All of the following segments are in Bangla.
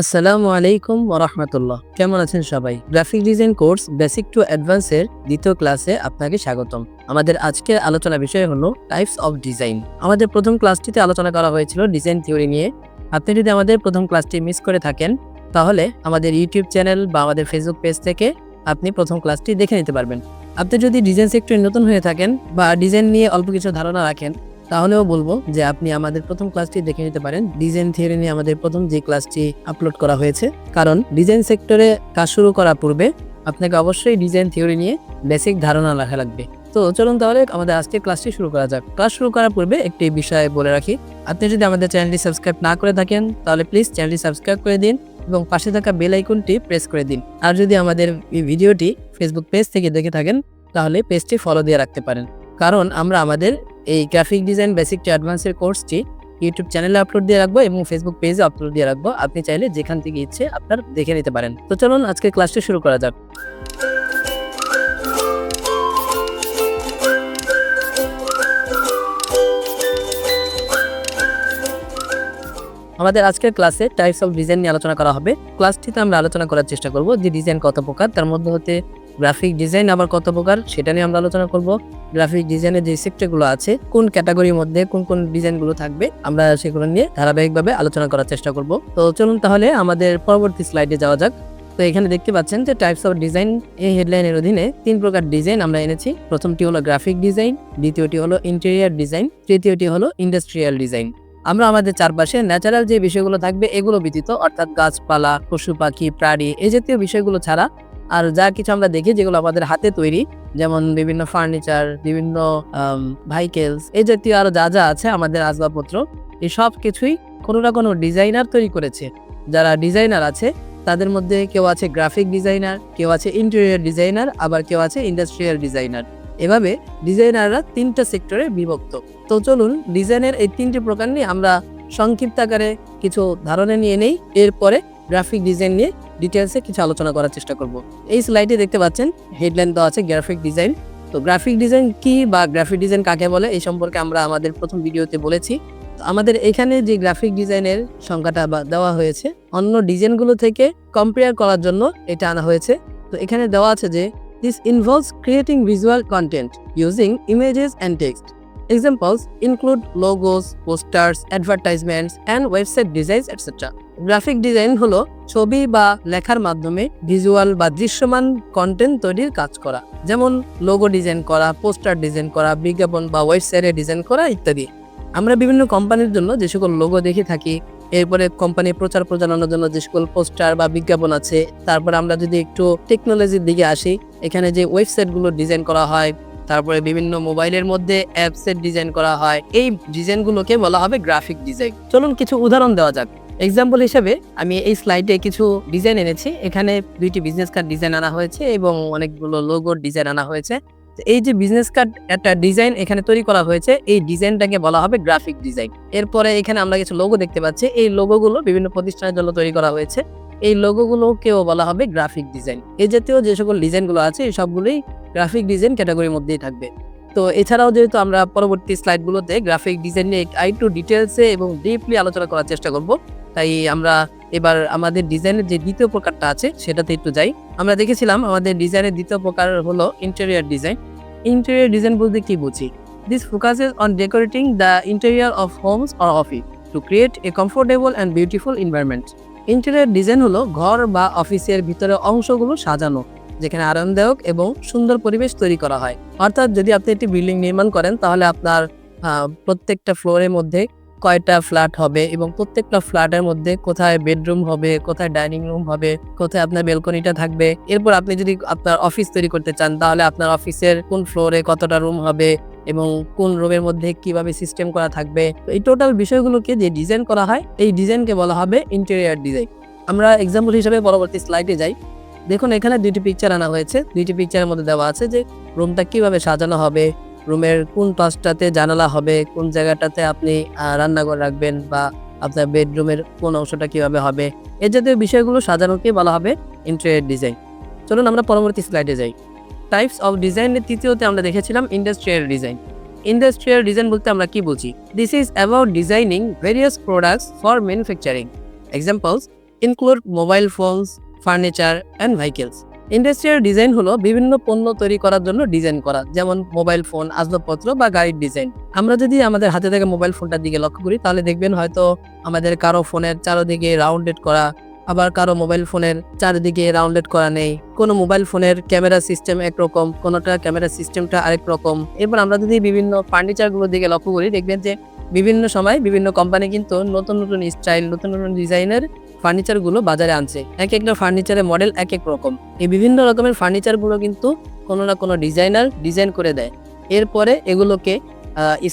আসসালামু আলাইকুম ওরহমতুল্লাহ কেমন আছেন সবাই? Graphic design course basic to অ্যাডভান্সের দ্বিতীয় ক্লাসে আপনাকে স্বাগতম। আমাদের আজকের আলোচনা বিষয় হলো টাইপস অফ ডিজাইন। আমাদের প্রথম ক্লাসটিতে আলোচনা করা হয়েছিল ডিজাইন থিওরি নিয়ে। আপনি যদি আমাদের প্রথম ক্লাসটি মিস করে থাকেন, তাহলে আমাদের ইউটিউব চ্যানেল বা আমাদের ফেসবুক পেজ থেকে আপনি প্রথম ক্লাসটি দেখে নিতে পারবেন। আপনি যদি ডিজাইন সেক্টরে নতুন হয়ে থাকেন বা ডিজাইন নিয়ে অল্প কিছু ধারণা রাখেন তাহলেও বলব যে আপনি আমাদের প্রথম ক্লাসটি দেখে নিতে পারেন। ডিজাইন থিওরি নিয়ে আমাদের প্রথম যে ক্লাসটি আপলোড করা হয়েছে। কারণ ডিজাইন সেক্টরে কাজ শুরু করার পূর্বে আপনাকে অবশ্যই ডিজাইন থিওরি নিয়ে বেসিক ধারণা রাখা লাগবে। তো চলুন তাহলে আমাদের আজকের ক্লাসটি শুরু করা যাক। ক্লাস শুরু করার পূর্বে একটি বিষয় বলে রাখি। আপনি যদি আমাদের চ্যানেলটি সাবস্ক্রাইব না করে থাকেন, তাহলে প্লিজ চ্যানেলটি সাবস্ক্রাইব করে দিন এবং পাশে থাকা বেল আইকনটি প্রেস করে দিন। আর যদি আমাদের এই ভিডিওটি ফেসবুক পেজ থেকে দেখে থাকেন, তাহলে পেজটি ফলো দিয়ে রাখতে পারেন। কারণ আমরা আমাদের এই গ্রাফিক ডিজাইন বেসিক টু অ্যাডভান্সের কোর্সটি ইউটিউব চ্যানেলে আপলোড দিয়ে রাখব এবং ফেসবুক পেজে আপলোড দিয়ে রাখব। আপনি চাইলে যেখান থেকে ইচ্ছে আপনার দেখে নিতে পারেন। তো চলুন আজকে ক্লাসটি শুরু করা যাক। আমাদের আজকের ক্লাসে টাইপস অফ ডিজাইন নিয়ে আলোচনা করা হবে। ক্লাসটিতে আমরা আলোচনা করার চেষ্টা করব যে ডিজাইন কত প্রকার, তার মধ্যে হতে গ্রাফিক ডিজাইন আবার কত প্রকার, সেটা নিয়ে আমরা আলোচনা করব। গ্রাফিক ডিজাইনের যে সেক্টরগুলো আছে, কোন ক্যাটাগরির মধ্যে কোন কোন ডিজাইনগুলো থাকবে, আমরা সেগুলো নিয়ে ধারাবাহিকভাবে আলোচনা করার চেষ্টা করব। তো চলুন তাহলে আমাদের পরবর্তী স্লাইডে যাওয়া যাক। তো এখানে দেখতে পাচ্ছেন যে টাইপস অফ ডিজাইন এই হেডলাইনের অধীনে তিন প্রকার ডিজাইন আমরা এনেছি। প্রথমটি হলো গ্রাফিক ডিজাইন দ্বিতীয়টি হলো ইন্টেরিয়ার ডিজাইন তৃতীয়টি হলো ইন্ডাস্ট্রিয়াল ডিজাইন আমরা আমাদের চারপাশে ন্যাচারাল যে বিষয়গুলো থাকবে এগুলো ব্যতীত, অর্থাৎ গাছপালা, পশু পাখি, প্রাণী এই জাতীয় বিষয়গুলো ছাড়া আর যা কিছু আমরা দেখি যেগুলো আমাদের হাতে তৈরি, যেমন বিভিন্ন ফার্নিচার বিভিন্ন ভাইকেলস এই জাতীয় আরও যা যা আছে আমাদের আসবাবপত্র এই সব কিছুই কোনো না কোনো ডিজাইনার তৈরি করেছে। যারা ডিজাইনার আছে, তাদের মধ্যে কেউ আছে গ্রাফিক ডিজাইনার কেউ আছে ইন্টেরিয়ার ডিজাইনার আবার কেউ আছে ইন্ডাস্ট্রিয়াল ডিজাইনার এভাবে ডিজাইনাররা তিনটা সেক্টরে বিভক্ত। তো চলুন ডিজাইনের এই তিনটি প্রকার নিয়ে আমরা সংক্ষিপ্ত আকারে কিছু ধারণা নিয়ে নেই। এরপরে গ্রাফিক ডিজাইন নিয়ে ডিটেলসে কিছু আলোচনা করার চেষ্টা করব। এই স্লাইডে দেখতে পাচ্ছেন হেডলাইন দেওয়া আছে গ্রাফিক ডিজাইন তো গ্রাফিক ডিজাইন কি বা গ্রাফিক ডিজাইন কাকে বলে, এই সম্পর্কে আমরা আমাদের প্রথম ভিডিওতে বলেছি। আমাদের এখানে যে গ্রাফিক ডিজাইনের সংখ্যাটা দেওয়া হয়েছে, অন্য ডিজাইনগুলো থেকে কম্পেয়ার করার জন্য এটা আনা হয়েছে। তো এখানে দেওয়া আছে যে this involves creating visual content using images and text Examples include logos, posters, advertisements, and website designs, etc. Graphic design হলো ছবি বা লেখার মাধ্যমে ভিজুয়াল বা দৃশ্যমান কন্টেন্ট তৈরির কাজ করা যেমন লোগো ডিজাইন করা পোস্টার ডিজাইন করা বিজ্ঞাপন বা ওয়েবসাইটে ডিজাইন করা ইত্যাদি আমরা বিভিন্ন কোম্পানির জন্য যে সকল লোগো দেখে থাকি এরপরে কোম্পানি প্রচার প্রচারণার জন্য যে সকল পোস্টার বা বিজ্ঞাপন আছে তারপর আমরা যদি একটু টেকনোলজির দিকে আসি এখানে যে ওয়েবসাইটগুলো ডিজাইন করা হয় তারপরে বিভিন্ন মোবাইলের মধ্যে অ্যাপসের ডিজাইন করা হয়। এই ডিজাইনগুলোকে বলা হবে গ্রাফিক ডিজাইন চলুন কিছু উদাহরণ দেওয়া যাক। এক্সাম্পল হিসেবে আমি এই স্লাইডে কিছু ডিজাইন এনেছি। এখানে দুইটি বিজনেস কার্ড ডিজাইন আনা হয়েছে এবং অনেকগুলো লোগোর ডিজাইন আনা হয়েছে। এই যে বিজনেস কার্ড একটা ডিজাইন এখানে তৈরি করা হয়েছে, এই ডিজাইনটাকে বলা হবে গ্রাফিক ডিজাইন এরপরে এখানে আমরা কিছু লোগো দেখতে পাচ্ছি। এই লোগোগুলো বিভিন্ন প্রতিষ্ঠানের জন্য তৈরি করা হয়েছে। এই লোগোগুলোকেও বলা হবে গ্রাফিক ডিজাইন এই জাতীয় যে সকল ডিজাইনগুলো আছে, এই সবগুলোই গ্রাফিক ডিজাইন ক্যাটাগরির মধ্যেই থাকবে। তো এছাড়াও যেহেতু আমরা পরবর্তী স্লাইডগুলোতে গ্রাফিক ডিজাইন নিয়ে আই টু ডিটেলসে এবং ডিপলি আলোচনা করার চেষ্টা করব, তাই আমরা এবার আমাদের ডিজাইনের যে দ্বিতীয় প্রকারটা আছে, সেটাতে একটু যাই। আমরা দেখেছিলাম আমাদের ডিজাইনের দ্বিতীয় প্রকার হলো ইন্টেরিয়ার ডিজাইন ইন্টেরিয়ার ডিজাইন বলতে কি বুঝি? This focuses on decorating the interior of homes or office to create a comfortable and beautiful environment interior design হলো ঘর বা অফিসের ভিতরে অংশগুলো সাজানো, যেখানে আরামদায়ক এবং সুন্দর পরিবেশ তৈরি করা হয়। অর্থাৎ যদি আপনি একটি বিল্ডিং নির্মাণ করেন, তাহলে আপনার প্রত্যেকটা ফ্লোরের মধ্যে কয়টা ফ্ল্যাট হবে এবং প্রত্যেকটা ফ্ল্যাটের মধ্যে কোথায় বেডরুম হবে, কোথায় ডাইনিং রুম হবে, কোথায় আপনার বেলকনিটা থাকবে। এরপর আপনি যদি আপনার অফিস তৈরি করতে চান, তাহলে আপনার অফিসের কোন ফ্লোরে কতটা রুম হবে এবং কোন রুমের মধ্যে কীভাবে সিস্টেম করা থাকবে। এই টোটাল বিষয়গুলোকে যে ডিজাইন করা হয়, এই ডিজাইনকে বলা হবে ইন্টেরিয়ার ডিজাইন আমরা এক্সাম্পল হিসেবে পরবর্তী স্লাইডে যাই। দেখুন, এখানে দুইটি পিকচার আনা হয়েছে। দুইটি পিকচারের মধ্যে দেওয়া আছে যে রুমটা কীভাবে সাজানো হবে রুমের কোন পাশটাতে জানালা হবে, কোন জায়গাটাতে আপনি রান্নাঘর রাখবেন বা আপনার বেডরুমের কোন অংশটা কীভাবে হবে। এ জাতীয় বিষয়গুলো সাজানোকে বলা হবে ইন্টেরিয়ার ডিজাইন চলুন আমরা পরবর্তী স্লাইডে যাই। টাইপস অফ ডিজাইনের তৃতীয়তে আমরা দেখেছিলাম ইন্ডাস্ট্রিয়াল ডিজাইন ইন্ডাস্ট্রিয়াল ডিজাইন বলতে আমরা কি বুঝি? This is about designing various products for manufacturing examples include mobile phones furniture and vehicles industrial design হলো বিভিন্ন পণ্য তৈরি করার জন্য ডিজাইন করা, যেমন মোবাইল ফোন আসবাবপত্র বা গাড়ির ডিজাইন আমরা যদি আমাদের হাতে থেকে মোবাইল ফোনটার দিকে লক্ষ্য করি, তাহলে দেখবেন হয়তো আমাদের কারও ফোনের চারোদিকে রাউন্ডেড করা আবার কারও মোবাইল ফোনের চারিদিকে রাউন্ডেড করা নেই। কোনো মোবাইল ফোনের ক্যামেরা সিস্টেম একরকম, কোনোটা ক্যামেরা সিস্টেমটা আরেক রকম। এরপর আমরা যদি বিভিন্ন ফার্নিচারগুলোর দিকে লক্ষ্য করি, দেখবেন যে বিভিন্ন সময় বিভিন্ন কোম্পানি কিন্তু নতুন নতুন স্টাইল নতুন নতুন ডিজাইনের ফার্নিচারগুলো বাজারে আনছে। এক একটা ফার্নিচারের মডেল এক এক রকম। এই বিভিন্ন রকমের ফার্নিচারগুলো কিন্তু কোনো না কোনো ডিজাইনার ডিজাইন করে দেয়। এরপরে এগুলোকে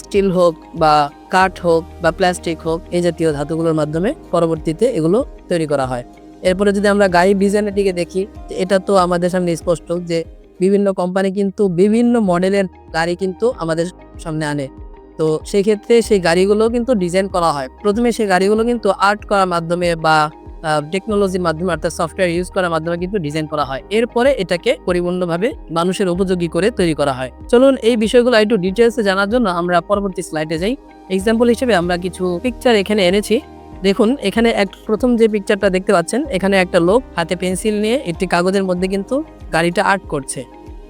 স্টিল হোক বা কাঠ হোক বা প্লাস্টিক হোক, এই জাতীয় ধাতুগুলোর মাধ্যমে পরবর্তীতে এগুলো তৈরি করা হয়। এরপরে যদি আমরা গাই ডিজাইনের দিকে দেখি এটা তো আমাদের সামনে স্পষ্ট যে বিভিন্ন কোম্পানি কিন্তু বিভিন্ন মডেলের গাড়ি কিন্তু আমাদের সামনে আনে। তো সেই ক্ষেত্রে সেই গাড়িগুলো কিন্তু ডিজাইন করা হয়। প্রথমে সেই গাড়িগুলো কিন্তু আর্ট করার মাধ্যমে বা টেকনোলজির মাধ্যমে অর্থাৎ সফটওয়্যার ইউজ করার মাধ্যমে কিন্তু ডিজাইন করা হয়। এরপরে এটাকে পরিপূর্ণভাবে মানুষের উপযোগী করে তৈরি করা হয়। চলুন এই বিষয়গুলো একটু ডিটেলসে জানার জন্য আমরা পরবর্তী স্লাইডে যাই। এক্সাম্পল হিসেবে আমরা কিছু পিকচার এখানে এনেছি। দেখুন, এখানে এক, প্রথম যে পিকচারটা দেখতে পাচ্ছেন, এখানে একটা লোক হাতে পেন্সিল নিয়ে একটি কাগজের মধ্যে কিন্তু গাড়িটা আর্ট করছে।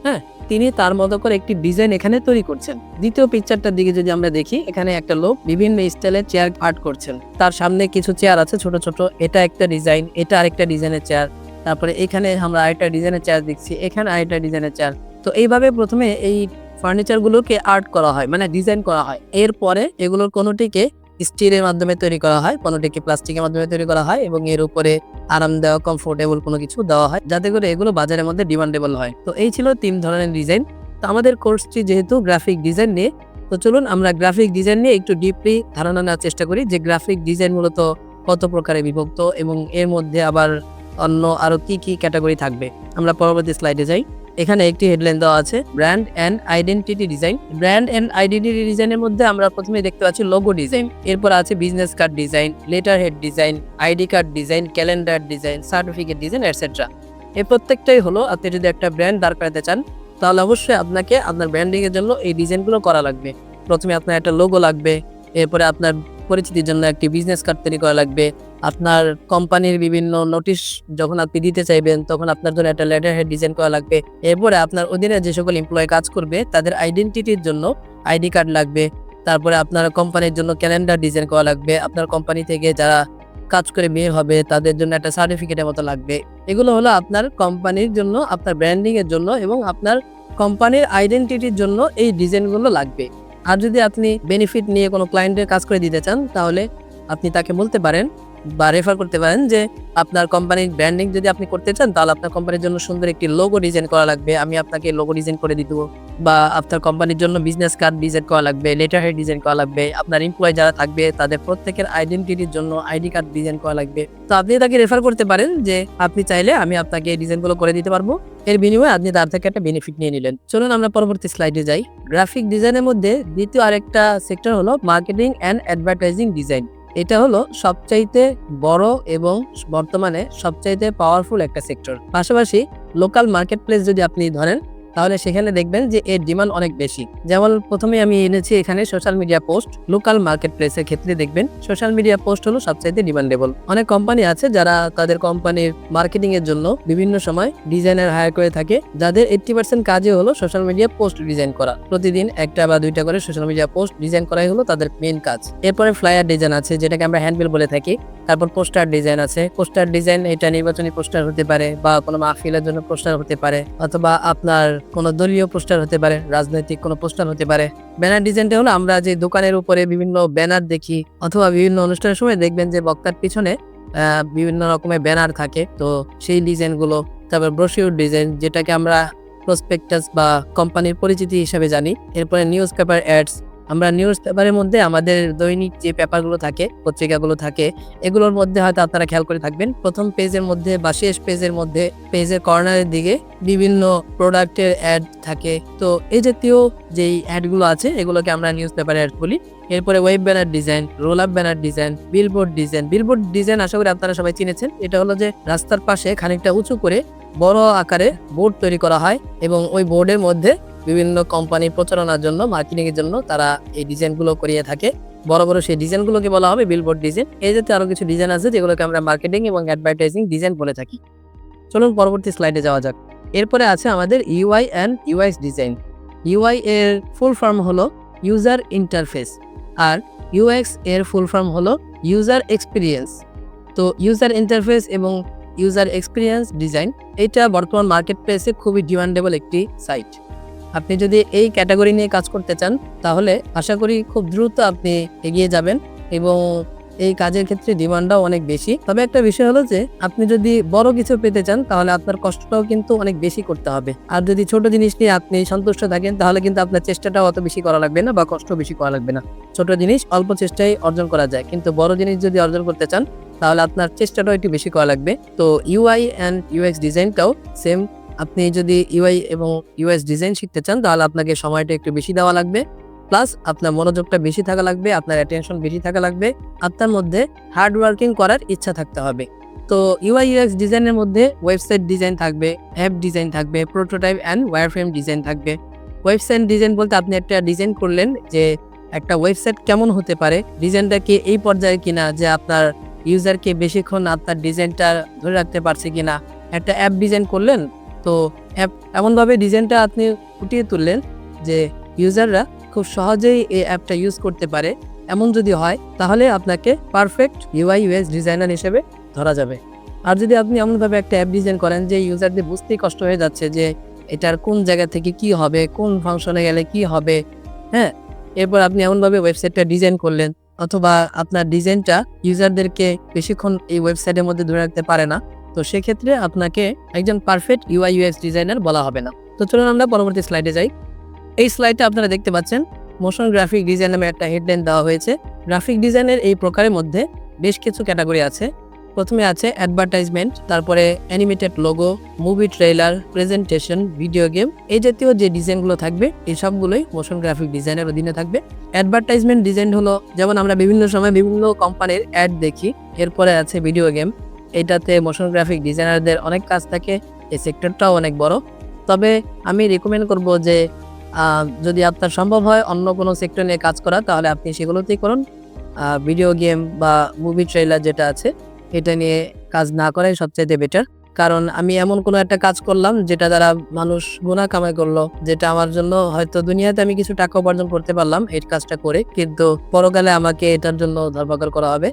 হ্যাঁ? তিনি তার মতো করে একটি ডিজাইন এখানে তৈরি করছেন। দ্বিতীয় পিকচারটার দিকে যদি আমরা দেখি, এখানে একটা লোক বিভিন্ন স্টাইলের চেয়ার আর্ট করছেন। তার সামনে কিছু চেয়ার আছে ছোট ছোট। এটা একটা ডিজাইন এটা আরেকটা ডিজাইনের চেয়ার তারপরে এখানে আমরা আরেকটা ডিজাইনের চেয়ার দেখছি, এখানে আরেকটা ডিজাইনের চেয়ার তো এইভাবে প্রথমে এই ফার্নিচারগুলোকে আর্ট করা হয় মানে ডিজাইন করা হয়। এরপরে এগুলোর কোনোটিকে স্টিলের মাধ্যমে তৈরি করা হয় কোনোটিকে প্লাস্টিকের মাধ্যমে তৈরি করা হয় এবং এর উপরে আরাম দেওয়া কমফোর্টেবল কোনো কিছু দেওয়া হয়, যাতে করে এগুলো বাজারের মধ্যে ডিমান্ডেবল হয়। তো এই ছিল তিন ধরনের ডিজাইন তো আমাদের কোর্সটি যেহেতু গ্রাফিক ডিজাইন নিয়ে, তো চলুন আমরা গ্রাফিক ডিজাইন নিয়ে একটু ডিপলি ধারণা নেওয়ার চেষ্টা করি যে গ্রাফিক ডিজাইন মূলত কত প্রকারে বিভক্ত এবং এর মধ্যে আবার অন্য আরও কি কি ক্যাটাগরি থাকবে। আমরা পরবর্তী স্লাইডে যাই। এখানে একটি হেডলাইন দেওয়া আছে brand and identity design brand and identity ডিজাইনের মধ্যে আমরা প্রথমে দেখতে পাচ্ছি লোগো ডিজাইন এরপর আছে business card design letterhead design ID card design calendar design certificate design etcetera এই প্রত্যেকটাই হলো আপনি যদি একটা ব্র্যান্ড দাঁড় করাতে চান, তাহলে অবশ্যই আপনাকে আপনার ব্র্যান্ডিংয়ের জন্য এই ডিজাইনগুলো করা লাগবে। প্রথমে আপনার একটা লোগো লাগবে, এরপরে আপনার পরিচিতির জন্য একটি বিজনেস কার্ড তৈরি করা লাগবে। আপনার কোম্পানির বিভিন্ন নোটিশ যখন আপনি দিতে চাইবেন, তখন আপনার জন্য একটা লেটার হেড ডিজাইন করা লাগবে। এরপরে আপনার অধীনে যে সকল এমপ্লয় কাজ করবে, তাদের আইডেন্টিটির জন্য আইডি কার্ড লাগবে। তারপরে আপনার কোম্পানির জন্য ক্যালেন্ডার ডিজাইন করা লাগবে। আপনার কোম্পানি থেকে যারা কাজ করে বিয়ে হবে, তাদের জন্য একটা সার্টিফিকেটের মতো লাগবে। এগুলো হলো আপনার কোম্পানির জন্য, আপনার ব্র্যান্ডিংয়ের জন্য এবং আপনার কোম্পানির আইডেন্টিটির জন্য এই ডিজাইনগুলো লাগবে। আর যদি আপনি বেনিফিট নিয়ে কোনো ক্লায়েন্টের কাজ করে দিতে চান, তাহলে আপনি তাকে বলতে পারেন। বা রেফার করতে পারেন যে আপনার কোম্পানির ব্র্যান্ডিং যদি আপনি করতে চান, তাহলে আপনার কোম্পানির জন্য সুন্দর একটি লোগো ডিজাইন করা লাগবে। আমি আপনাকে লোগো ডিজাইন করে দেবো। বা আপনার কোম্পানির জন্য বিজনেস কার্ড ডিজাইন করা লাগবে লেটার হেড ডিজাইন করা লাগবে। আপনার এমপ্লয় যারা থাকবে, তাদের প্রত্যেকের আইডেন্টিটির জন্য আইডি কার্ড ডিজাইন করা লাগবে। তো আপনি তাকে রেফার করতে পারেন যে আপনি চাইলে আমি আপনাকে এই ডিজাইনগুলো করে দিতে পারব। এর বিনিময়ে আপনি তার থেকে একটা বেনিফিট নিয়ে নিলেন। চলুন আমরা পরবর্তী স্লাইডে যাই। গ্রাফিক ডিজাইনের মধ্যে দ্বিতীয় আরেকটা সেক্টর হলো মার্কেটিং অ্যান্ড অ্যাডভার্টাইজিং ডিজাইন এটা হলো সবচাইতে বড় এবং বর্তমানে সবচাইতে পাওয়ারফুল একটা সেক্টর পাশাপাশি লোকাল মার্কেট প্লেস যদি আপনি ধরেন তাহলে সেখানে দেখবেন যে এর ডিমান্ড অনেক বেশি। যেমন প্রথমে আমি এনেছি এখানে social media post local market প্লেসের ক্ষেত্রে দেখবেন সোশ্যাল মিডিয়া পোস্ট হলো সবচাইতে ডিমান্ডেবল অনেক কোম্পানি আছে যারা তাদের কোম্পানির মার্কেটিং এর জন্য বিভিন্ন সময় ডিজাইনার হায়ার করে থাকে, যাদের এইটটি পার্সেন্ট কাজে হলো সোশ্যাল মিডিয়া পোস্ট ডিজাইন করা। প্রতিদিন একটা বা দুইটা করে সোশ্যাল মিডিয়া পোস্ট ডিজাইন করাই হলো তাদের মেন কাজ। এরপরে ফ্লায়ার ডিজাইন আছে, যেটাকে আমরা হ্যান্ডবিল বলে থাকি। তারপর পোস্টার ডিজাইন আছে। পোস্টার ডিজাইন এটা নির্বাচনী পোস্টার হতে পারে বা কোনো মাহফিলের জন্য পোস্টার হতে পারে অথবা আপনার কোনো দলীয় পোস্টার হতে পারে, রাজনৈতিক কোনো পোস্টার হতে পারে। ব্যানার ডিজাইনটা হলো আমরা যে দোকানের উপরে বিভিন্ন ব্যানার দেখি অথবা বিভিন্ন অনুষ্ঠানের সময় দেখবেন যে বক্তার পিছনে বিভিন্ন রকমের ব্যানার থাকে। তো সেই ডিজাইনগুলো, তারপর ব্রোশিউর ডিজাইন যেটাকে আমরা প্রসপেক্টাস বা কোম্পানির পরিচিতি হিসেবে জানি। এরপরে নিউজ পেপার অ্যাডস আমরা নিউজ পেপারের মধ্যে আমাদের দৈনিক যে পেপারগুলো থাকে, পত্রিকাগুলো থাকে, এগুলোর মধ্যে হয়তো আপনারা খেয়াল করে থাকবেন। প্রথম পেজের মধ্যে বা শেষ পেজের মধ্যে পেজের কর্নারের দিকে বিভিন্ন প্রোডাক্টের অ্যাড থাকে। তো এই জাতীয় যেই অ্যাডগুলো আছে, এগুলোকে আমরা নিউজ পেপার অ্যাড বলি। এরপরে web banner design roll up banner design billboard design billboard design আশা করি আপনারা সবাই চিনেছেন। এটা হলো যে রাস্তার পাশে খানিকটা উঁচু করে বড় আকারে বোর্ড তৈরি করা হয় এবং ওই বোর্ডের মধ্যে বিভিন্ন কোম্পানির প্রচারণার জন্য মার্কেটিং এর জন্য তারা এই ডিজাইনগুলো করিয়ে থাকে। বড় বড় সেই ডিজাইনগুলোকে বলা হবে বিলবোর্ড ডিজাইন এই জাতীয় আরও কিছু ডিজাইন আছে যেগুলোকে আমরা মার্কেটিং এবং অ্যাডভার্টাইজিং ডিজাইন বলে থাকি। চলুন পরবর্তী স্লাইডে যাওয়া যাক। এরপরে আছে আমাদের UI and UX design UI এর ফুল ফর্ম হলো ইউজার ইন্টারফেস আর ইউএক্স এর ফুল ফর্ম হলো ইউজার এক্সপিরিয়েন্স তো ইউজার ইন্টারফেস এবং ইউজার এক্সপিরিয়েন্স ডিজাইন এটা বর্তমান মার্কেট প্লেসে খুবই ডিমান্ডেবল একটি সাইট আপনি যদি এই ক্যাটাগরি নিয়ে কাজ করতে চান, তাহলে আশা করি খুব দ্রুত আপনি এগিয়ে যাবেন এবং এই কাজের ক্ষেত্রে ডিমান্ডটাও অনেক বেশি। তবে একটা বিষয় হলো যে, আপনি যদি বড় কিছু পেতে চান, তাহলে আপনার কষ্টটাও কিন্তু অনেক বেশি করতে হবে। আর যদি ছোট জিনিস নিয়ে আপনি সন্তুষ্ট থাকেন, তাহলে কিন্তু আপনার চেষ্টাটাও অত বেশি করা লাগবে না বা কষ্ট বেশি করা লাগবে না। ছোট জিনিস অল্প চেষ্টায় অর্জন করা যায়। কিন্তু বড় জিনিস যদি অর্জন করতে চান তাহলে আপনার চেষ্টাটাও একটু বেশি করা লাগবে। তো ইউআই অ্যান্ড ইউএক্স ডিজাইনটাও সেম আপনি যদি ইউআই এবং ইউএস ডিজাইন শিখতে চান, তাহলে আপনাকে সময়টা একটু বেশি দেওয়া লাগবে। প্লাস আপনার মনোযোগটা বেশি থাকা লাগবে, আপনার অ্যাটেনশন বেশি থাকা লাগবে, আপনার মধ্যে হার্ড ওয়ার্কিং করার ইচ্ছা থাকতে হবে। তো ইউআই ইউএক্স ডিজাইনের মধ্যে ওয়েবসাইট ডিজাইন থাকবে অ্যাপ ডিজাইন থাকবে প্রোটোটাইপ অ্যান্ড ওয়্যারফ্রেম ডিজাইন থাকবে। ওয়েবসাইট ডিজাইন বলতে আপনি একটা ডিজাইন করলেন যে একটা ওয়েবসাইট কেমন হতে পারে ডিজাইনটা কি এই পর্যায়ে কিনা, যে আপনার ইউজারকে বেশিক্ষণ আপনার ডিজাইনটা ধরে রাখতে পারছে কিনা। একটা অ্যাপ ডিজাইন করলেন, তো অ্যাপ এমনভাবে ডিজাইনটা আপনি ফুটিয়ে তুললেন যে ইউজাররা খুব সহজেই এই অ্যাপটা ইউজ করতে পারে। এমন যদি হয়, তাহলে আপনাকে পারফেক্ট ইউআই ইউএস ডিজাইনার হিসেবে ধরা যাবে। আর যদি আপনি এমনভাবে একটা অ্যাপ ডিজাইন করেন যে ইউজারদের বুঝতেই কষ্ট হয়ে যাচ্ছে যে এটার কোন জায়গা থেকে কি হবে, কোন ফাংশনে গেলে কি হবে হ্যাঁ? এরপর আপনি এমনভাবে ওয়েবসাইটটা ডিজাইন করলেন অথবা আপনার ডিজাইনটা ইউজারদেরকে বেশিক্ষণ এই ওয়েবসাইটের মধ্যে ধরে রাখতে পারে না। তো সেক্ষেত্রে আপনাকে একজন পারফেক্ট ইউআই ইউএক্স ডিজাইনার বলা হবে না। তো চলুন আমরা পরবর্তী স্লাইডে যাই। এই স্লাইডটা আপনারা দেখতে পাচ্ছেন। মোশন গ্রাফিক ডিজাইন নামে একটা হেডলাইন দেওয়া হয়েছে। গ্রাফিক ডিজাইনের এই প্রকারের মধ্যে বেশ কিছু ক্যাটাগরি আছে। প্রথমে আছে অ্যাডভার্টাইজমেন্ট তারপরে animated logo movie trailer presentation video game এই জাতীয় যে ডিজাইনগুলো থাকবে, এই সবগুলোই মোশন গ্রাফিক ডিজাইনের অধীনে থাকবে। অ্যাডভার্টাইজমেন্ট ডিজাইন হলো, যেমন আমরা বিভিন্ন সময় বিভিন্ন কোম্পানির অ্যাড দেখি, এরপরে আছে ভিডিও গেম এটাতে মোশন গ্রাফিক ডিজাইনারদের অনেক কাজ থাকে, এই সেক্টরটাও অনেক বড়। তবে আমি রেকমেন্ড করব যে যদি আপনার সম্ভব হয় অন্য কোনো সেক্টর নিয়ে কাজ করা, তাহলে আপনি সেগুলোতেই করুন। ভিডিও গেম বা মুভি ট্রেলার যেটা আছে এটা নিয়ে কাজ না করাই সবচাইতে বেটার কারণ আমি এমন কোনো একটা কাজ করলাম, যেটা দ্বারা মানুষ গুণা কামাই করল, যেটা আমার জন্য হয়তো দুনিয়াতে আমি কিছু টাকা উপার্জন করতে পারলাম এই কাজটা করে, কিন্তু পরকালে আমাকে এটার জন্য ধরপাকড় করা হবে।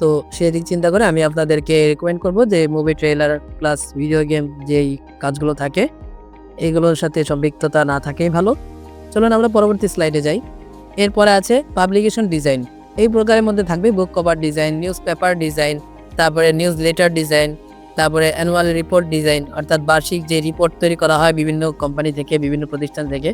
তো সেদিক চিন্তা করে আমি আপনাদেরকে রেকমেন্ড করব যে movie trailer plus video game যেই কাজগুলো থাকে, এগুলোর সাথে সম্পৃক্ততা না থাকেই ভালো। চলুন আমরা পরবর্তী স্লাইডে যাই। এরপরে আছে পাবলিকেশন ডিজাইন এই প্রকারের মধ্যে থাকবে book cover design newspaper design তারপরে নিউজ লেটার ডিজাইন তারপরে অ্যানুয়াল রিপোর্ট ডিজাইন অর্থাৎ বার্ষিক যে রিপোর্ট তৈরি করা হয় বিভিন্ন কোম্পানি থেকে, বিভিন্ন প্রতিষ্ঠান থেকে,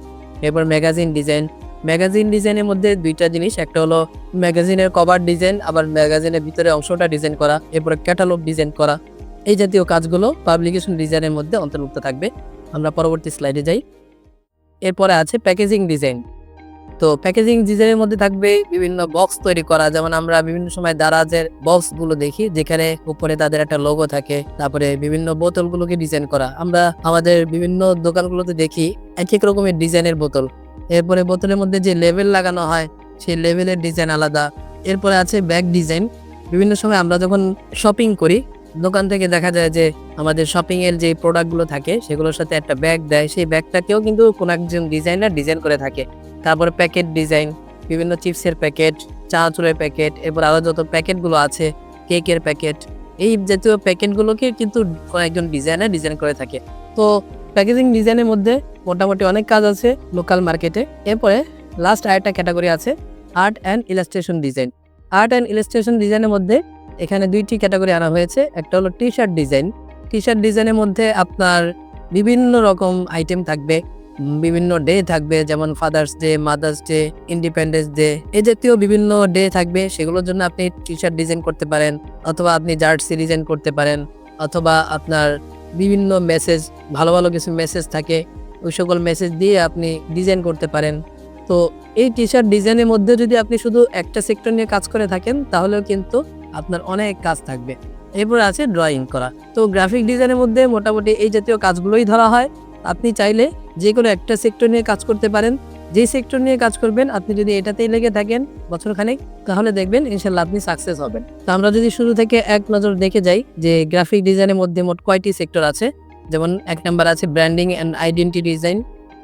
এরপর ম্যাগাজিন ডিজাইন ম্যাগাজিন ডিজাইনের মধ্যে দুইটা জিনিস, একটা হলো ম্যাগাজিনের কভার ডিজাইন আবার ম্যাগাজিনের ভিতরে অংশটা ডিজাইন করা, এরপরে ক্যাটালগ ডিজাইন করা। এই জাতীয় কাজগুলো পাবলিকেশন ডিজাইনের মধ্যে অন্তর্ভুক্ত থাকবে। আমরা পরবর্তী স্লাইডে যাই। এরপরে আছে প্যাকেজিং ডিজাইন তো প্যাকেজিং ডিজাইনের মধ্যে থাকবে বিভিন্ন বক্স তৈরি করা। যেমন আমরা বিভিন্ন সময় দারাজের বক্সগুলো দেখি, যেখানে উপরে তাদের একটা লোগো থাকে, তারপরে বিভিন্ন বোতল গুলোকে ডিজাইন করা। আমরা আমাদের বিভিন্ন দোকানগুলোতে দেখি এক এক রকমের ডিজাইনের বোতল। এরপরে বোতলের মধ্যে যে লেভেল লাগানো হয়, সেই লেভেলের ডিজাইন আলাদা। এরপরে আছে ব্যাগ ডিজাইন বিভিন্ন সময় আমরা যখন শপিং করি, দোকান থেকে দেখা যায় যে আমাদের শপিং এর যে প্রোডাক্টগুলো থাকে, সেগুলোর সাথে একটা ব্যাগ দেয়। সেই ব্যাগটাকেও কিন্তু কোনো একজন ডিজাইনার ডিজাইন করে থাকে। তারপরে প্যাকেট ডিজাইন, বিভিন্ন চিপসের প্যাকেট চা চানাচুরের প্যাকেট, এরপর আরও যত প্যাকেটগুলো আছে, কেকের প্যাকেট, এই জাতীয় প্যাকেটগুলোকে কিন্তু কোনো একজন ডিজাইনার ডিজাইন করে থাকে। তো প্যাকেজিং ডিজাইনের মধ্যে মোটামুটি অনেক কাজ আছে লোকাল মার্কেটে। এরপরে লাস্ট আরেকটা ক্যাটাগরি আছে, art and illustration design. Art and illustration ডিজাইনের মধ্যে এখানে দুইটি ক্যাটাগরি আনা হয়েছে, একটা হলো T shirt design. T shirt ডিজাইনের মধ্যে আপনার বিভিন্ন রকম আইটেম থাকবে বিভিন্ন ডে থাকবে, যেমন father's day mother's day independence day এই জাতীয় বিভিন্ন ডে থাকবে। সেগুলোর জন্য আপনি টি শার্ট ডিজাইন করতে পারেন, অথবা আপনি জার্সি ডিজাইন করতে পারেন, অথবা আপনার বিভিন্ন মেসেজ ভালো ভালো কিছু মেসেজ থাকে, ওই সকল মেসেজ দিয়ে আপনি ডিজাইন করতে পারেন। তো এই টি শার্ট ডিজাইনের মধ্যে যদি আপনি শুধু একটা সেক্টর নিয়ে কাজ করে থাকেন, তাহলেও কিন্তু আপনার অনেক কাজ থাকবে। এরপর আছে ড্রয়িং করা। তো গ্রাফিক ডিজাইনের মধ্যে মোটামুটি এই জাতীয় কাজগুলোই ধরা হয়। আপনি চাইলে যে কোনো একটা সেক্টর নিয়ে কাজ করতে পারেন, যে সেক্টর নিয়ে কাজ করবেন, আপনি যদি এটাতেই লেগে থাকেন বছর খানেক তাহলে দেখবেন ইনশাল্লাহ আপনি সাকসেস হবেন। তো আমরা যদি শুরু থেকে এক নজর দেখে যাই যে গ্রাফিক ডিজাইনের মধ্যে মোট কয়টি সেক্টর আছে? যেমন এক নাম্বার আছে ব্র্যান্ডিং অ্যান্ড আইডেন্টি ডিজাইন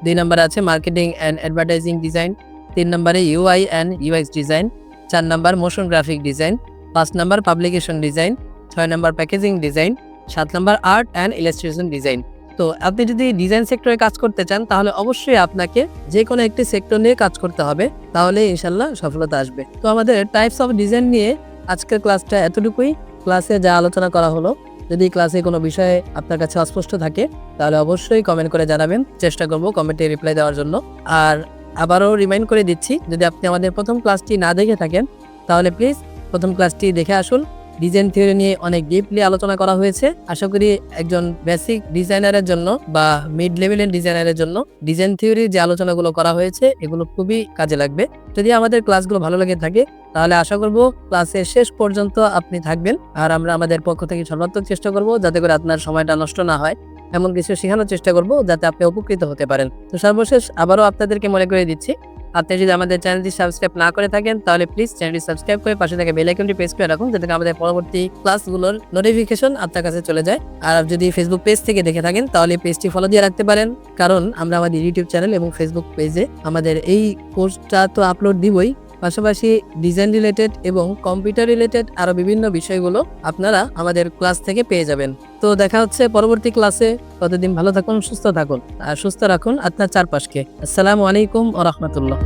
দুই নাম্বার আছে মার্কেটিং অ্যান্ড অ্যাডভার্টাইজিং ডিজাইন তিন নম্বরে ইউআই অ্যান্ড ইউএক্স ডিজাইন চার নাম্বার মোশন গ্রাফিক ডিজাইন পাঁচ নাম্বার পাবলিকেশন ডিজাইন ছয় নাম্বার প্যাকেজিং ডিজাইন সাত number art and illustration design তো আপনি যদি ডিজাইন সেক্টরে কাজ করতে চান, তাহলে অবশ্যই আপনাকে যে কোনো একটি সেক্টর নিয়ে কাজ করতে হবে। তাহলে ইনশাল্লাহ সফলতা আসবে। তো আমাদের টাইপস অফ ডিজাইন নিয়ে আজকের ক্লাসটা এতটুকুই। ক্লাসে যা আলোচনা করা হলো, যদি ক্লাসে কোনো বিষয়ে আপনার কাছে অস্পষ্ট থাকে, তাহলে অবশ্যই কমেন্ট করে জানাবেন। চেষ্টা করব কমেন্টে রিপ্লাই দেওয়ার জন্য। আর আবারও রিমাইন্ড করে দিচ্ছি, যদি আপনি আমাদের প্রথম ক্লাসটি না দেখে থাকেন, তাহলে প্লিজ প্রথম ক্লাসটি দেখে আসুন। ডিজাইন থিওরি নিয়ে অনেক ডিপলি আলোচনা করা হয়েছে। আশা করি একজন বেসিক ডিজাইনারের জন্য বা মিড লেভেলের ডিজাইনারের জন্য ডিজাইন থিওরির যে আলোচনাগুলো করা হয়েছে, এগুলো খুবই কাজে লাগবে। যদি আমাদের ক্লাসগুলো ভালো লেগে থাকে, তাহলে আশা করব ক্লাসের শেষ পর্যন্ত আপনি থাকবেন। আর আমরা আমাদের পক্ষ থেকে সর্বাত্মক চেষ্টা করব যাতে করে আপনার সময়টা নষ্ট না হয়। এমন কিছু শেখানোর চেষ্টা করব যাতে আপনি উপকৃত হতে পারেন। তো সর্বশেষ আবারও আপনাদেরকে মনে করে দিচ্ছি আপনি যদি আমাদের চ্যানেলটি সাবস্ক্রাইব না করে থাকেন, তাহলে প্লিজ চ্যানেলটি সাবস্ক্রাইব করে পাশে থেকে বেল আইকনটি প্রেস করে রাখুন, যাতে আমাদের পরবর্তী ক্লাসগুলোর নোটিফিকেশন আপনার কাছে চলে যায়। আর যদি ফেসবুক পেজ থেকে দেখে থাকেন, তাহলে পেজটি ফলো দিয়ে রাখতে পারেন। কারণ আমরা আমাদের ইউটিউব চ্যানেল এবং ফেসবুক পেজে আমাদের এই কোর্সটা তো আপলোড দিবই। পাশাপাশি ডিজাইন রিলেটেড এবং কম্পিউটার রিলেটেড আরও বিভিন্ন বিষয়গুলো আপনারা আমাদের ক্লাস থেকে পেয়ে যাবেন। তো দেখা হচ্ছে পরবর্তী ক্লাসে। ততদিন ভালো থাকুন, সুস্থ থাকুন, আর সুস্থ রাখুন আপনার চারপাশকে। আসসালামু আলাইকুম ও রহমতুল্লাহ।